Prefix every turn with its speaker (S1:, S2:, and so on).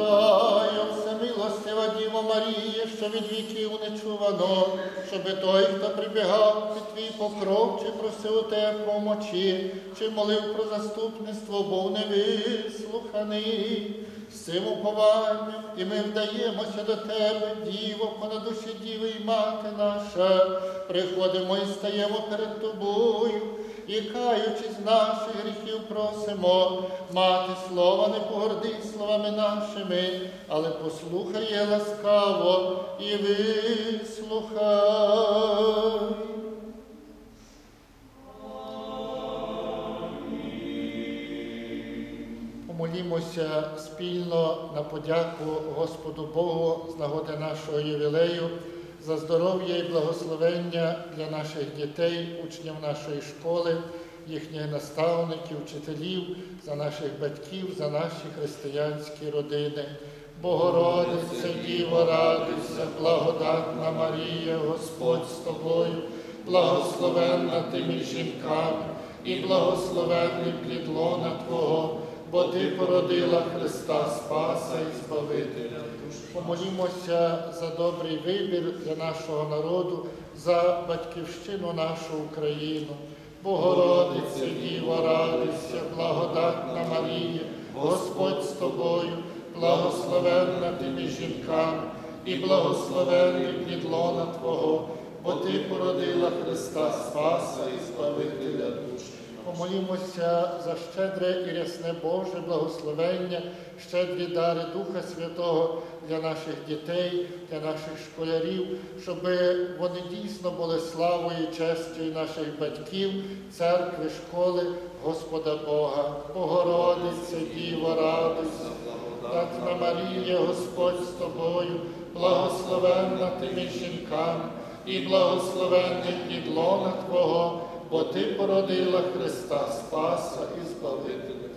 S1: Благодаю, всемилостива Діво Марія, що від віків не чувано, щоби той, хто прибігав під твій покров, чи просив у тебе помочі, чи молив про заступництво, був невислуханий. З цим упованням і ми вдаємося до тебе, Діво, понад душі Діви і мати наша, приходимо і стаємо перед тобою, і каючись наших гріхів просимо, мати слова не погорди словами нашими, але послухай ласкаво і вислухай. Помолімося спільно на подяку Господу Богу з нагоди нашого ювілею за здоров'я і благословення для наших дітей, учнів нашої школи, їхніх наставників, вчителів, за наших батьків, за наші християнські родини. Богородиця, Діво, радуйся, благодатна Марія, Господь з тобою, благословенна ти між жінками, і благословенний плід лона Твого, бо Ти породила Христа Спаса і Збавителя. Помолімося за добрий вибір для нашого народу, за батьківщину нашу Україну. Богородиця, Діво, радуйся, благодатна Марія, Господь з тобою, благословенна ти між жінками, і благословенний плід лона Твого, бо Ти породила Христа Спаса і Збавителя душ. Помолімося за щедре і рясне Боже благословення, щедрі дари Духа Святого для наших дітей, для наших школярів, щоб вони дійсно були славою і честю наших батьків, церкви, школи, Господа Бога, Богородиця, Діво, радуйся, Татна Марія, Господь з тобою, благословенна ти між жінками, і благословенний плід лона Твого, бо Ти породила Христа Спаса і Збавителя.